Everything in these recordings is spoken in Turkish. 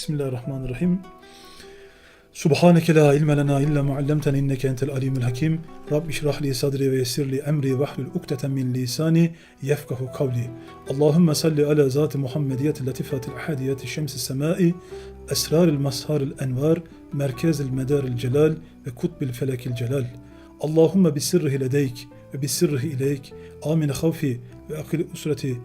بسم الله الرحمن الرحيم سبحانك لا علم لنا إلا ما علمتنا إنك أنت العليم الحكيم رب اشرح لي صدري ويسر لي أمري واحلل عقدة من لساني يفقه قولي اللهم صل على ذات محمدية اللطيفة الأحادية الشمس السماء أسرار المسهار الأنوار مركز المدار الجلال وكتب الفلك الجلال اللهم بسره لديك وبسره إليك آمن خوفي وأقل أسرتي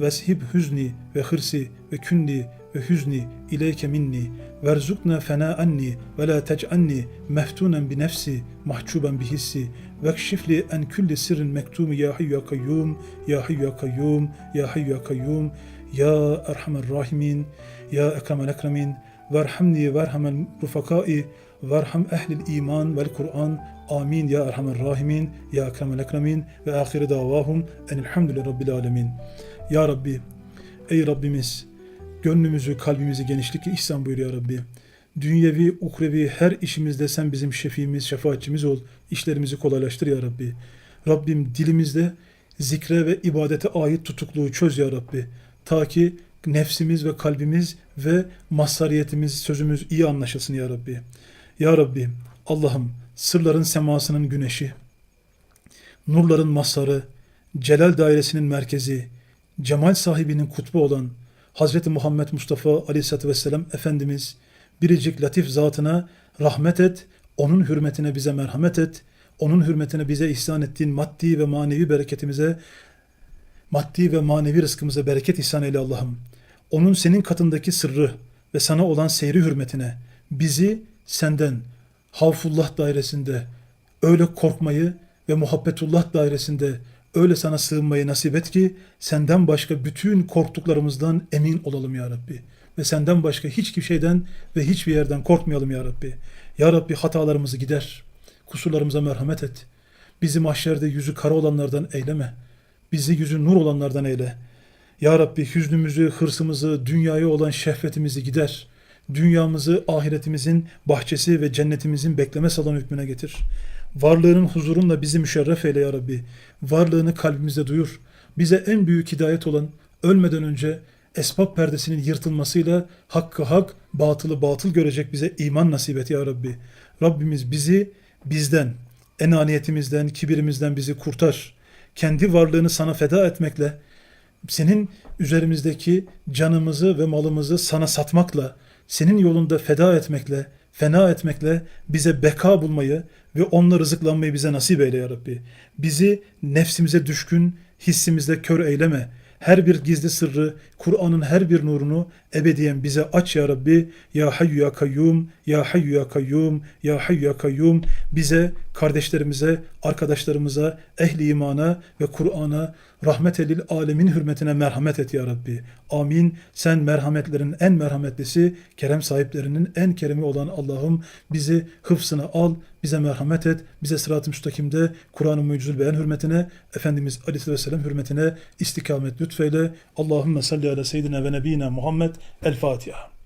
واسهب حزني وخرسي وكني ve hüzni ileyke minni verzukna fena anni ve la tec'anni meftunen bi nefsi mahcuben bi hissi. Vekşifli en külli sirrin mektumi ya hayyu ya kayyum ya hayyu ya kayyum ya hayyu ya kayyum. Ya erhamer rahimin ya ekremel ekremin. Verhamni verhamel rufakai verham ehlil iman vel Kur'an. Amin ya erhamer rahimin ya ekremel ekremin. Ve ahire davahum enilhamdülillahi rabbil alemin. Ya Rabbi ey Rabbimiz gönlümüzü kalbimizi genişlikle ihsan buyur ya Rabbi. Dünyevi ukrevi her işimizde sen bizim şefimiz şefaatçimiz ol. İşlerimizi kolaylaştır ya Rabbi. Rabbim dilimizde zikre ve ibadete ait tutukluğu çöz ya Rabbi. Ta ki nefsimiz ve kalbimiz ve mazhariyetimiz, sözümüz iyi anlaşılsın ya Rabbi. Ya Rabbi, Allah'ım sırların semasının güneşi, nurların mazharı, celal dairesinin merkezi, cemal sahibinin kutbu olan Hazreti Muhammed Mustafa Aleyhisselatü Vesselam Efendimiz biricik latif zatına rahmet et, onun hürmetine bize merhamet et, onun hürmetine bize ihsan ettiğin maddi ve manevi bereketimize, maddi ve manevi rızkımıza bereket ihsan eyle Allah'ım. Onun senin katındaki sırrı ve sana olan seyri hürmetine bizi senden havfullah dairesinde öyle korkmayı ve muhabbetullah dairesinde öyle sana sığınmayı nasip et ki senden başka bütün korktuklarımızdan emin olalım ya Rabbi. Ve senden başka hiçbir şeyden ve hiçbir yerden korkmayalım ya Rabbi. Ya Rabbi hatalarımızı gider. Kusurlarımıza merhamet et. Bizi mahşerde yüzü kara olanlardan eyleme. Bizi yüzü nur olanlardan eyle. Ya Rabbi hüznümüzü, hırsımızı, dünyaya olan şehvetimizi gider. Dünyamızı ahiretimizin bahçesi ve cennetimizin bekleme salonu hükmüne getir. Varlığının huzurunla bizi müşerref eyle ya Rabbi. Varlığını kalbimizde duyur. Bize en büyük hidayet olan ölmeden önce esbab perdesinin yırtılmasıyla hakkı hak, batılı batıl görecek bize iman nasip et ya Rabbi. Rabbimiz bizi bizden, enaniyetimizden, kibirimizden bizi kurtar. Kendi varlığını sana feda etmekle, senin üzerimizdeki canımızı ve malımızı sana satmakla, senin yolunda feda etmekle, fena etmekle bize beka bulmayı ve onunla rızıklanmayı bize nasip eyle ya Rabbi. Bizi nefsimize düşkün, hissimizde kör eyleme. Her bir gizli sırrı, Kur'an'ın her bir nurunu ebediyen bize aç ya Rabbi. Ya Hayyu ya Kayyum, Ya Hayyu ya Kayyum, Ya Hayyu ya Kayyum. Bize, kardeşlerimize, arkadaşlarımıza, ehli imana ve Kur'an'a rahmet elil alemin hürmetine merhamet et ya Rabbi. Amin. Sen merhametlerin en merhametlisi, kerem sahiplerinin en keremi olan Allah'ım bizi hıfsına al, bize merhamet et, bize sırat-ı müstakimde Kur'an-ı Mucizül Beyan hürmetine, Efendimiz Aleyhisselam hürmetine istikamet lütfeyle. Allahümme salli ala seyyidina ve nebiyina Muhammed. El Fatiha.